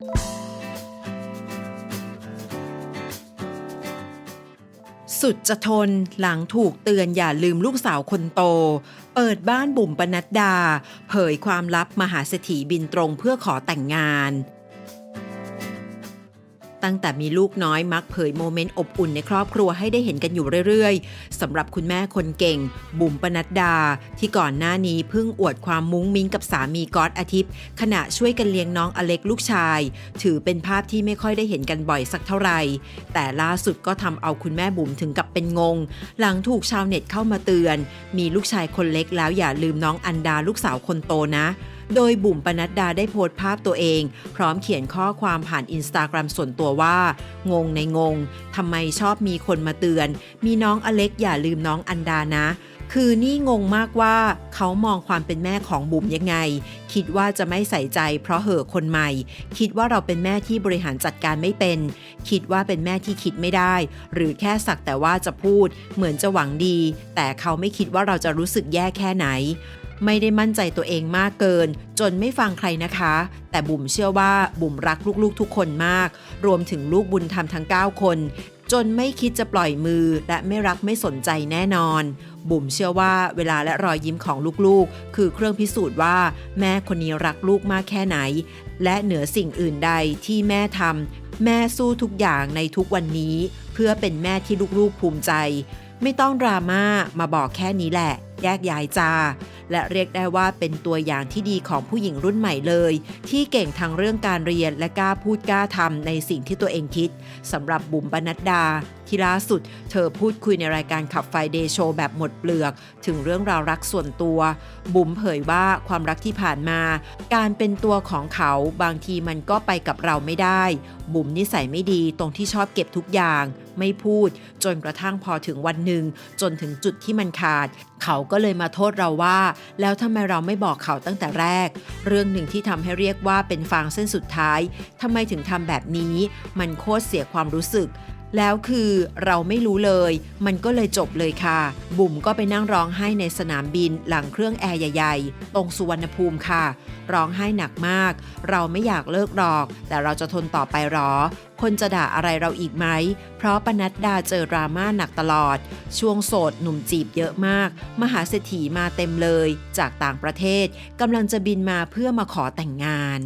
สุดจะทนหลังถูกเตือนอย่าลืมลูกสาวคนโต เปิดบ้านบุ๋มปนัดดา เผยความลับมหาเศรษฐีบินตรงเพื่อขอแต่งงาน ตั้งแต่มีลูกน้อยมักเผยโมเมนต์อบอุ่นในครอบครัวให้ได้เห็นกันอยู่เรื่อยๆสำหรับคุณแม่คนเก่ง บุ๋มปนัดดา ที่ก่อนหน้านี้เพิ่งอวดความมุ้งมิ้งกับสามีก๊อตอาทิตย์ ขณะช่วยกันเลี้ยงน้องอเล็กลูกชาย ถือเป็นภาพที่ไม่ค่อยได้เห็นกันบ่อยสักเท่าไหร่ แต่ล่าสุดก็ทำเอาคุณแม่บุ๋มถึงกับเป็นงง หลังถูกชาวเน็ตเข้ามาเตือน มีลูกชายคนเล็กแล้วอย่าลืมน้องอันดาลูกสาวคนโตนะ โดยบุ๋มปนัดดาได้โพสต์ภาพตัวเอง พร้อมเขียนข้อความผ่านอินสตาแกรมส่วนตัวว่า งงในงงทำไมชอบมีคนมาเตือน มีน้องอเล็กอย่าลืมน้องอันดานะ คือนี่งงมากว่าเขามองความเป็นแม่ของบุ๋มยังไง คิดว่าจะไม่ใส่ใจเพราะเหอคนใหม่ คิดว่าเราเป็นแม่ที่บริหารจัดการไม่เป็น คิดว่าเป็นแม่ที่คิดไม่ได้ หรือแค่สักแต่ว่าจะพูด เหมือนจะหวังดี แต่เขาไม่คิดว่าเราจะรู้สึกแย่แค่ไหน ไม่ได้มั่นใจตัวเองมากเกิน จนไม่ฟังใครนะคะ แต่บุ๋มเชื่อว่าบุ๋มรักลูกๆทุกคนมาก รวมถึงลูกบุญธรรมทั้ง 9 คน จนไม่คิดจะปล่อยมือและไม่รักไม่สนใจแน่นอน บุ๋มเชื่อว่าเวลาและรอยยิ้มของลูกๆ คือเครื่องพิสูจน์ว่า แม่คนนี้รักลูกมากแค่ไหน และเหนือสิ่งอื่นใดที่แม่ทำแม่สู้ทุกอย่างในทุกวันนี้ เพื่อเป็นแม่ที่ลูกๆภูมิใจ ไม่ต้องดราม่ามาบอกแค่นี้แหละ แยกย้ายจ้า และเรียกได้ว่าเป็นตัวอย่างที่ดีของผู้หญิงรุ่นใหม่เลย ที่เก่งทางเรื่องการเรียนและกล้าพูดกล้าทำในสิ่งที่ตัวเองคิดสำหรับบุ๋มปนัดดา ที่ล่าสุด เธอพูดคุยในรายการขับไฟเดโชแบบหมดเปลือก ถึงเรื่องราวรักส่วนตัว บุ๋มเผยว่าความรักที่ผ่านมา การเป็นตัวของเขาบางทีมันก็ไปกับเราไม่ได้ บุ๋มนิสัยไม่ดีตรงที่ชอบเก็บทุกอย่าง ไม่พูด จนกระทั่งพอถึงวันหนึ่ง จนถึงจุดที่มันขาด เขาก็เลยมาโทษเราว่า แล้วทำไมเราไม่บอกเขาตั้งแต่แรก เรื่องหนึ่งที่ทำให้เรียกว่าเป็นฟางเส้นสุดท้ายทำไมถึงทำแบบนี้ มันโคตรเสียความรู้สึก แล้วคือเราไม่รู้เลย มันก็เลยจบเลยค่ะ บุ๋มก็ไปนั่งร้องไห้ในสนามบินหลังเครื่องแอร์ใหญ่ๆ ตรงสุวรรณภูมิค่ะ ร้องไห้หนักมาก เราไม่อยากเลิกหรอก แต่เราจะทนต่อไปหรอ คนจะด่าอะไรเราอีกไหม เพราะปนัดดาเจอดราม่าหนักตลอด ช่วงโสดหนุ่มจีบเยอะมาก มหาเศรษฐีมาเต็มเลย จากต่างประเทศกำลังจะบินมาเพื่อมาขอแต่งงาน